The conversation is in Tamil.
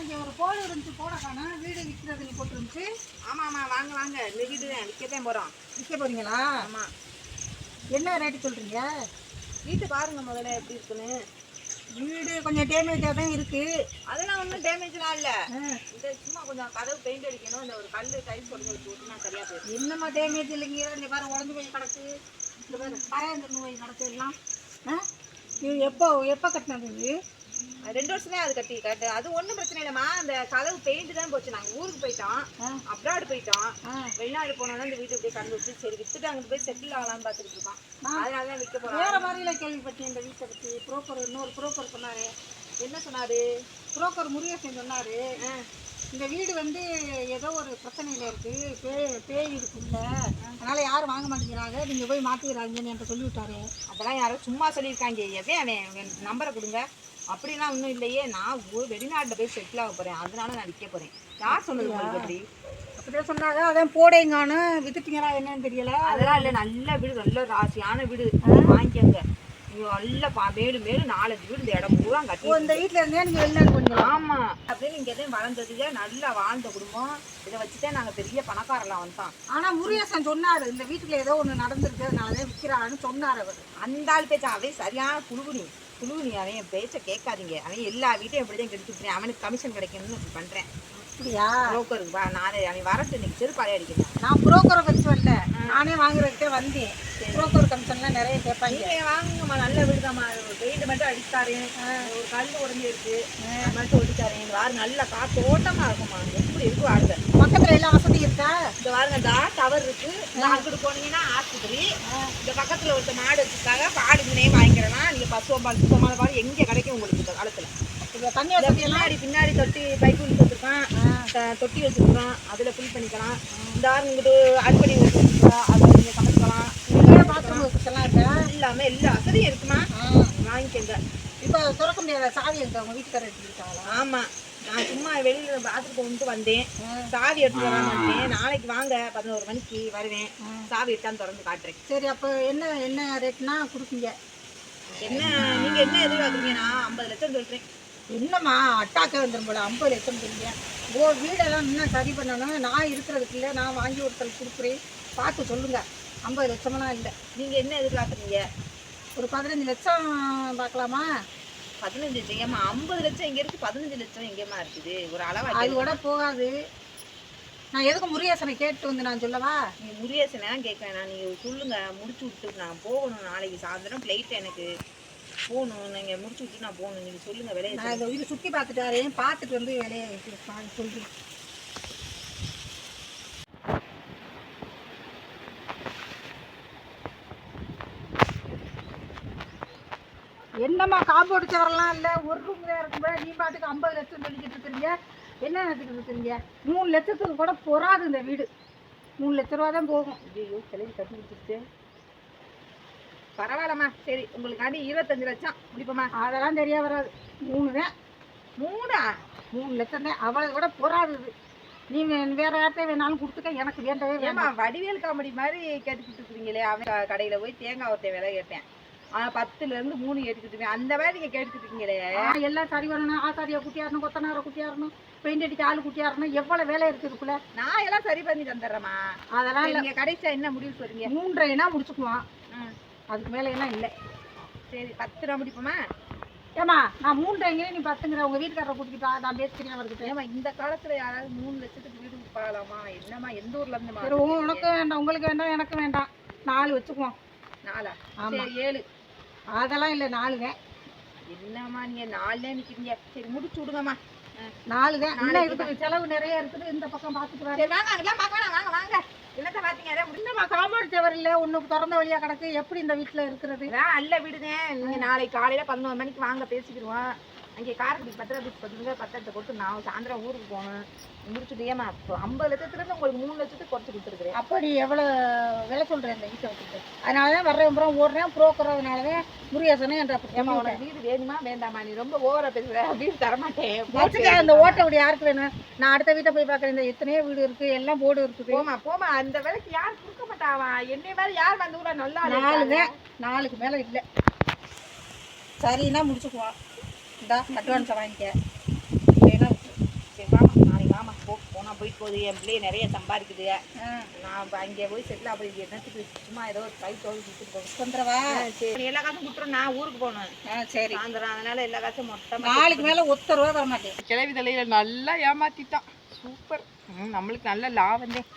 ஒரு போடு இருந்துச்சு போட காணோம் வீடு விற்கிறதுன்னு போட்டுருந்துச்சு? ஆமா ஆமா வாங்க வாங்க. இந்த வீடு தான் விற்கத்தான் போறோம். விற்க போறீங்களா? ஆமா. என்ன ரேட்டு சொல்றீங்க? வீட்டு பாருங்க முதல்ல எப்படி இருக்குன்னு. வீடு கொஞ்சம் டேமேஜாக தான் இருக்கு. அதெல்லாம் ஒன்றும் டேமேஜ்லாம் இல்ல. இந்த சும்மா கொஞ்சம் கதவு பெயிண்ட் அடிக்கணும். இந்த ஒரு கல்லு டைல்ஸ் ஒன்று வச்சு விட்டுனா சரியா போயிடும். என்னம்மா டேமேஜ் இல்லைங்க? இந்த பாரு உடஞ்சு போய் கிடக்கு. இந்த பாரு காயாந்து போய் கிடக்கு எல்லாம். ஆ? எப்போ எப்போ கட்டினது ரெண்டு வருஷமே அது கட்டி கட்டு. அது ஒன்றும் பிரச்சனை இல்லைம்மா. அந்த கதவு பெயிண்ட் தான் போச்சு. நாங்கள் ஊருக்கு போயிட்டோம் அப்ராடு போயிட்டோம் வெளிநாடு போனோம்னா இந்த வீட்டு இப்படியே கண்டு வச்சு சரி வித்துட்டு அங்கே போய் செட்டில் ஆகலாம்னு பார்த்துட்டு இருக்கோம். அதனால தான் விற்க போகிறோம் வேற மாதிரில கேள்விப்பட்டேன். இந்த வீட்டை பற்றி புரோக்கர் இன்னொரு புரோக்கர் சொன்னாரு. என்ன சொன்னாரு? புரோக்கர் முருகேசன் சொன்னாரு. இந்த வீடு வந்து ஏதோ ஒரு பிரச்சனையில இருக்கு. பேய் பேய் இருக்குல்ல அதனால யாரும் வாங்க மாட்டேங்கிறாங்க. நீங்க போய் மாத்திக்கிறாங்கன்னு என்கிட்ட சொல்லி விட்டாரு அதெல்லாம் யாரோ சும்மா சொல்லியிருக்காங்க. அவன் நம்பரை கொடுங்க. அப்படிலாம் ஒன்றும் இல்லையே. நான் ஊர் வெளிநாட்டில் போய் செட்டில் ஆக போகிறேன் அதனால நான் விற்க போகிறேன் யார் சொன்னது உங்களுக்கு அப்படி அப்படியே சொன்னாங்க. அதான் போடைங்கானு வித்துட்டீங்களா என்னன்னு தெரியல. அதெல்லாம் இல்லை. நல்ல வீடு நல்ல ராசியான வீடு. வாங்கிக்கோங்க. நல்ல பா மேடு மேடு நாலஞ்சு வீடு இந்த இடம் பூரா கட்டி இந்த வீட்ல இருந்தே நீங்க வெளிநாடு போனீங்களா? ஆமா. அப்படின்னு இங்கே தான் வளர்ந்ததுல நல்லா வாழ்ந்த குடும்பம். இதை வச்சுதான் நாங்கள் பெரிய பணக்காரலாம் வந்தோம் ஆனா முருகேசன் சொன்னாரு இந்த வீட்டுல ஏதோ ஒண்ணு நடந்திருக்கு அதனாலதான் விக்கிறான்னு சொன்னாரு அவர். அந்த ஆள் பேச்ச? அவன் சரியான குழுகுனி குழுகுனி அவன் என் பேச்சை கேட்காதீங்க. அவன் எல்லா வீட்டையும் எப்படி தான் கெடுத்துக்கிறேன் அவனுக்கு கமிஷன் கிடைக்கணும்னு பண்ணுறேன் அப்படியா? புரோக்கருக்கு வா நானே அவன் வரட்டு இன்னைக்கு செருப்பாலே அடிக்கிறேன். நான் புரோக்கரை பத்தி வரல நானே வாங்குறதுக்கே வந்தேன். புரோக்கர் கமிஷன்லாம் நிறைய கேட்பாங்க. வாங்குங்கம்மா நல்ல வீடுதாம்மா. பெயிண்ட் மட்டும் அடித்தாரு ஒரு கல் உடஞ்சி இருக்கு மட்டும் ஒட்டித்தாரு இந்த வாரம் நல்ல காத்தோட்டமா இருக்குமா எப்படி இருக்கு வாருங்க பக்கத்துல எல்லாம் வசதி இருக்கா? இந்த இந்த டவர் இருக்கு. அங்கிட்டு போனீங்கன்னா ஆஸ்பத்திரி. இந்த பக்கத்துல ஒருத்த மாடு வச்சிருக்காங்க. பாடு முனையும் வாங்கிக்கிறலாம். நீங்க பசுவம்பால் சுத்தமான பால் எங்க கிடைக்கும் உங்களுக்கு இந்த காலத்துல. தண்ணி வசதி பின்னாடி பின்னாடி தொட்டி பைக் வச்சிருக்கோம் த- தொட்டி வச்சிருக்கோம் அதுல ஃபில் பண்ணிக்கலாம். இந்த வாரம் இங்கிட்டு அடிப்படை வச்சிருக்கோம் அதை நீங்க சமைக்கலாம் பாத்ரூம் எல்லாம் இருக்கா? எல்லாமே எல்லா வசதியும் இருக்குமா. வாங்கிக்கோங்க. இப்போ திறக்க முடியாத சாவி இருக்கு அவங்க வீட்டுக்காரர் எடுத்துக்கிட்டாங்களா ஆமா. நான் சும்மா வெளியில பாத்ரூம் கொண்டு வந்தேன். சாவி எடுத்து வராம வந்தேன் நாளைக்கு வாங்க பதினோரு மணிக்கு வருவேன். சாவி எடுத்தாந்து திறந்து காட்டுறேன். சரி அப்போ என்ன என்ன ரேட்னா கொடுப்பீங்க? என்ன நீங்க என்ன எதிர்பார்க்குறீங்க? நான் ஐம்பது லட்சம் சொல்றேன். என்னம்மா அட்டாக்கே வந்துடும் போல. ஐம்பது லட்சம் சொல்லுங்க ஓ வீடெல்லாம் இன்னும் சரி பண்ணணும்? நான் இருக்கிறதுக்கு இல்லை. நான் வாங்கி ஒருத்தர் கொடுக்குறேன். பார்த்து சொல்லுங்க. ஐம்பது லட்சமெல்லாம் இல்லை. நீங்க என்ன எதிர்பார்க்குறீங்க? ஒரு பதினஞ்சு லட்சம் பார்க்கலாமா? பதினஞ்சு லட்சம் ஏமா ஐம்பது லட்சம் எங்க இருக்கு பதினஞ்சு லட்சம் எங்கேமா இருக்குது. ஒரு அளவா அது. கூட போகாது. நான் எதுக்கு முருகேசனை கேட்டு வந்து நான் சொல்லவா? நீங்க முருகேசனா கேட்க வேணாம் நீங்க சொல்லுங்க முடிச்சு விட்டு நான் போகணும் நாளைக்கு. சாயந்தரம் ஃப்ளைட் எனக்கு. போகணும் நீங்க முடிச்சு விட்டு நான் போகணும். நீங்க சொல்லுங்க விலையை நான் இந்த வீடு சுற்றி பார்த்துட்டாரு பார்த்துட்டு வந்து வேலையை சொல்கிறேன் என்னம்மா காம்பவுண்ட் சவரெல்லாம் இல்லை? ஒரு ரூம் தான் இருக்கும்போது நீ பாட்டுக்கு ஐம்பது லட்சம் சொல்லிக்கிட்டு இருக்கிறீங்க என்ன நினச்சிக்கிட்டு இருக்கிறீங்க மூணு லட்சத்துக்கு கூட பொறாது இந்த வீடு. மூணு லட்ச ரூபா தான் போகும். ஐயோ கிளம்பி கட்டி கொடுத்துருச்சு பரவாயில்லம்மா. சரி உங்களுக்காண்டி இருபத்தஞ்சு லட்சம். முடிப்போம்மா. அதெல்லாம் தெரிய வராது. மூணு தான் மூணா? மூணு லட்சம் தான். அவ்வளோ கூட பொறாது இது. நீ வேற யார்கிட்ட வேணாலும் கொடுத்துக்க. எனக்கு வேண்டவே வேணாம் வேண்டாம் வடிவேல் காமெடி மாதிரி கேட்டுக்கிட்டு இருக்கிறீங்களே. அவன் கடையில் போய் தேங்காய் ஒருத்த விலை கேட்டேன். பத்துல இருந்து மூணு இருக்கேன் அந்த மாதிரி நீங்க கேட்டுக்கிட்டு இருக்கீங்களே ஆ, எல்லாம் சரி வரணும். ஆசாரியா குட்டியாரணும் கொத்தனார குட்டியாரணும் பெயிண்ட் அடிக்க ஆள் குட்டியாரணும் எவ்வளோ வேலை இருக்குதுக்குள்ள நான் எல்லாம் சரி பண்ணி தந்துடுறேம்மா. அதெல்லாம் நீங்க கடைசியா என்ன முடிவு சொல்றீங்க? மூன்றைனா முடிச்சுக்குவான் ம், அதுக்கு மேலே எல்லாம் இல்லை. சரி பத்து ரூபா முடிப்போமா? ஏமா நான் மூன்றைங்க நீ பத்துங்கிற. உங்க வீட்டுக்காரரை கூட்டிக்கிட்டா நான் பேசுகிறேன் அவர்கிட்ட. ஏமா இந்த காலத்துல யாராவது மூணு லட்சத்துக்கு வீடு பார்க்கலாமா என்னம்மா எந்த ஊர்ல இருந்து உனக்கு வேண்டாம் உங்களுக்கு வேண்டாம் எனக்கு வேண்டாம். நாலு வச்சுக்குவோம். நாலா. சரி ஏழு. அதெல்லாம் இல்லை நாலு தான் என்னம்மா நீங்க நாலுல நிக்கிறீங்க? சரி முடிச்சு விடுங்கம்மா. நாலு தான் இன்னும் இருக்குது. செலவு நிறைய இருக்குது. இந்த பக்கம் பார்த்துட்டு வாங்க அதெல்லாம் பார்க்க வேணாம். வாங்க வாங்க. என்னத்த பாத்தீங்க அதான் முடிஞ்ச என்னம்மா காம்பவுண்ட் செவர் இல்லை. ஒன்று திறந்த வழியாக கிடக்கு. எப்படி இந்த வீட்டில் இருக்கிறது? நல்ல வீடுங்க. நீங்க நாளைக்கு காலையில பதினோரு மணிக்கு வாங்க பேசிக்கிடுவோம். அங்கே காரைக்குடி பத்திரம் பீச் பத்துங்க பத்திரத்தை கொடுத்து நான் சாயந்தரம் ஊருக்கு போகணும் முடிச்சுட்டு ஏமா இப்போ ஐம்பது லட்சத்துல இருந்து உங்களுக்கு மூணு லட்சத்துக்கு குறைச்சு கொடுத்துருக்குறேன். அப்படி எவ்வளோ விலை சொல்கிறேன் இந்த வீட்டை வச்சுட்டு? அதனால தான் வர்றேன் அப்புறம் ஓடுறேன் புரோக்கறதுனால தான் முருகேசனே என்ற ஏமா உனக்கு வீடு வேணுமா? வேண்டாமா நீ ரொம்ப ஓவரா பேசுற. வீடு தரமாட்டேன். அந்த ஓட்டை வீடு யாருக்கு வேணும்? நான் அடுத்த வீட்டை போய் பார்க்குறேன். இந்த எத்தனையோ வீடு இருக்குது எல்லாம் போர்டு இருக்குது போமா போமா அந்த வேலைக்கு யார் கொடுக்க மாட்டாவா என்னை மாதிரி யார் வந்து கூட நல்லா நாலு தான் நாலுக்கு மேலே இல்லை. சரின்னா முடிச்சுக்குவோம் இந்தா அட்வான்ஸை வாங்கிக்க. இல்லைன்னா விட்டுரு. சரி நாளைக்கு மாமா போ போனால் போயிட்டு போகுது. என் பிள்ளைய நிறைய சம்பாதிக்குது. நான் இப்போ அங்கே போய் செட்டில் ஆகுது என்னத்துக்கு? சும்மா ஏதோ ஒரு கை தோல் கொடுத்துட்டு போகணும் கொண்டுறவா சரி. எல்லா காசும் கொடுத்துரும் நான் ஊருக்கு போகணும். ஆ சரி. சாயந்தரம். அதனால எல்லா காசும் மொத்தம் நாளைக்கு மேல ஒத்த ரூபா தர மாட்டேன். கிளவி தலையில நல்லா ஏமாத்திட்டான். சூப்பர் நம்மளுக்கு நல்ல லாபம் தான்.